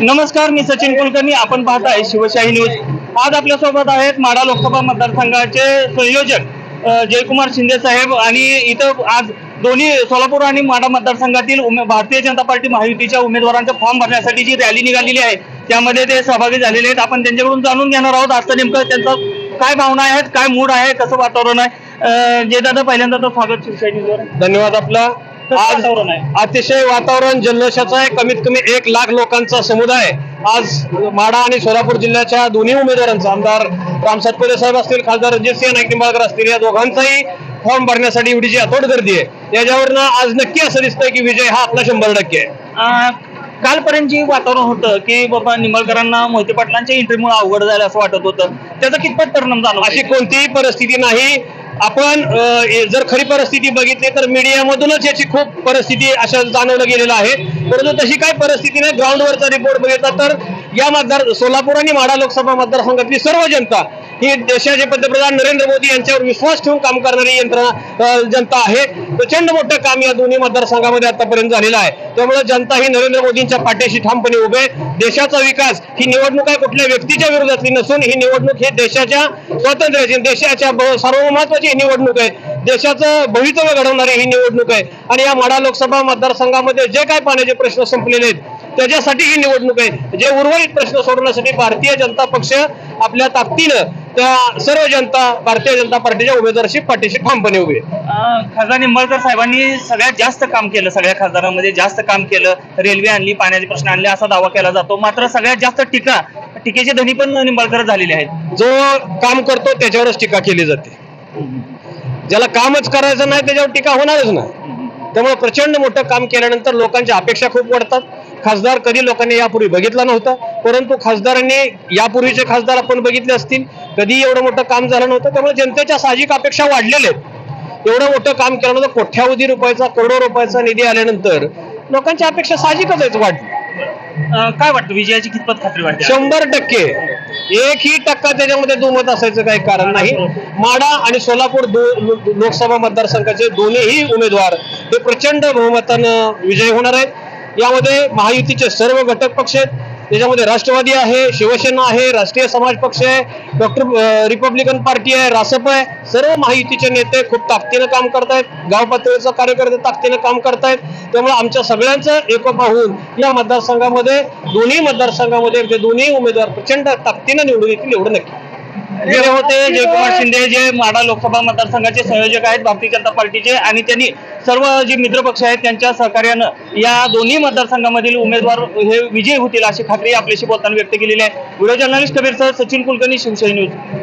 नमस्कार मी सचिन कुलकर्णी. आपण पाहत आहे शिवशाही न्यूज. आज आपल्यासोबत आहेत माडा लोकसभा मतदारसंघाचे संयोजक जयकुमार शिंदे साहेब आणि इथं आज दोन्ही सोलापूर आणि माडा मतदारसंघातील उमे भारतीय जनता पार्टी महायुतीच्या उमेदवारांचा फॉर्म भरण्यासाठी जी रॅली निघालेली आहे त्यामध्ये ते सहभागी झालेले आहेत. आपण त्यांच्याकडून जाणून घेणार आहोत आता नेमकं त्यांचा काय भावना आहेत काय मूड आहे कसं वातावरण आहे. जे दादा पहिल्यांदा तर स्वागत शिवशाही न्यूजवर. धन्यवाद आपला. आज अतिशय वातावरण जल्लोषाचं आहे. कमीत कमी एक लाख लोकांचा समुदाय आज माडा आणि सोलापूर जिल्ह्याच्या दोन्ही उमेदवारांचा आमदार राम सातपुते साहेब असतील खासदार रणजितसिंह नाईक निंबाळकर असतील या दोघांचाही फॉर्म भरण्यासाठी एवढी जी अतोड गर्दी आहे. याच्यावरनं आज नक्की असं दिसतंय की विजय हा आपला शंभर टक्के आहे. कालपर्यंत जे वातावरण होतं की बाबा निंबाळकरांना मोहिते पाटलांच्या एंट्रीमुळे अवघड झालं असं वाटत होतं त्याचा कितपत परिणाम झाला अशी कोणतीही परिस्थिती नाही. आपण जर खरी परिस्थिती बघितली तर मीडियामधूनच याची खूप परिस्थिती अशा जाणवलं गेलेलं आहे. परंतु तशी काय परिस्थिती नाही. ग्राउंडवरचा रिपोर्ट बघितला तर या मतदार सोलापूर आणि माढा लोकसभा मतदारसंघातली सर्व जनता ही देशाचे पंतप्रधान नरेंद्र मोदी यांच्यावर विश्वास ठेवून काम करणारी यंत्रणा जनता आहे. प्रचंड मोठं काम या दोन्ही मतदारसंघामध्ये आतापर्यंत झालेलं आहे. त्यामुळे जनता ही नरेंद्र मोदींच्या पाठीशी ठामपणे उभे आहे. देशाचा विकास ही निवडणूक आहे. कुठल्या व्यक्तीच्या विरोधातली नसून ही निवडणूक ही देशाच्या स्वातंत्र्याची देशाच्या ब- ही निवडणूक आहे. देशाचं भवितव्य घडवणारी ही निवडणूक आहे. आणि या माडा लोकसभा मतदारसंघामध्ये जे काय पाण्याचे प्रश्न संपलेले आहेत त्याच्यासाठी ही निवडणूक आहे. जे उर्वरित प्रश्न सोडवण्यासाठी भारतीय जनता पक्ष आपल्या ताकदीनं त्या सर्व जनता भारतीय जनता पार्टीच्या उमेदवारशी पाठीशी ठामपणे उभे खासदार निंबाळकर साहेबांनी सगळ्यात जास्त काम केलं सगळ्या खासदारांमध्ये जास्त काम केलं. रेल्वे आणली पाण्याचे प्रश्न आणले असा दावा केला जातो. मात्र सगळ्यात जास्त टीका टीकेचे धनी पण निंबाळकर झालेले आहेत. जो काम करतो त्याच्यावरच टीका केली जाते. ज्याला कामच करायचं नाही त्याच्यावर टीका होणारच नाही. त्यामुळे प्रचंड मोठं काम केल्यानंतर लोकांच्या अपेक्षा खूप वाढतात. खासदार कधी लोकांनी यापूर्वी बघितला नव्हता परंतु खासदारांनी यापूर्वीचे खासदार आपण बघितले असतील कधी एवढं मोठं काम झालं नव्हतं. त्यामुळे जनतेच्या साहजिक अपेक्षा वाढलेल्या आहेत. एवढं मोठं काम केल्यानंतर कोट्यावधी रुपयाचा करोडो रुपयाचा निधी आल्यानंतर लोकांच्या अपेक्षा साहजिकच आहेत वाढली अं, काय वाटतं विजयाची कितपत खात्री वाटते? शंभर टक्के. एकही टक्का त्याच्यामध्ये दुमत असायचं काही कारण नाही. माडा आणि सोलापूर दो- लो- लोकसभा मतदारसंघाचे दोन्हीही उमेदवार हे प्रचंड बहुमतानं विजयी होणार आहेत. यामध्ये महायुतीचे सर्व घटक पक्ष आहेत. त्याच्यामध्ये राष्ट्रवादी आहे शिवसेना आहे राष्ट्रीय समाज पक्ष आहे डॉक्टर रिपब्लिकन पार्टी आहे रासप आहे. सर्व महायुतीचे नेते खूप ताकदीनं काम करतायत. गाव पातळीचा कार्यकर्ते ताकदीनं काम करतायत. त्यामुळे आमच्या सगळ्यांचं एकोपा होऊन या मतदारसंघामध्ये दोन्ही मतदारसंघामध्ये दोन्ही उमेदवार प्रचंड ताकदीनं निवडून येतील एवढं नक्की. जे होते जयकुमार शिंदे जे माडा लोकसभा मतदारसंघाचे संयोजक आहेत भारतीय जनता पार्टीचे आणि त्यांनी सर्व जे मित्र पक्ष आहेत त्यांच्या सहकार्यानं या दोन्ही मतदारसंघामधील उमेदवार हे विजयी होतील अशी खात्री आपल्याशी बोलताना व्यक्त केलेली आहे. Video journalist Kabir sir Sachin Kulkarni Shivshahi news.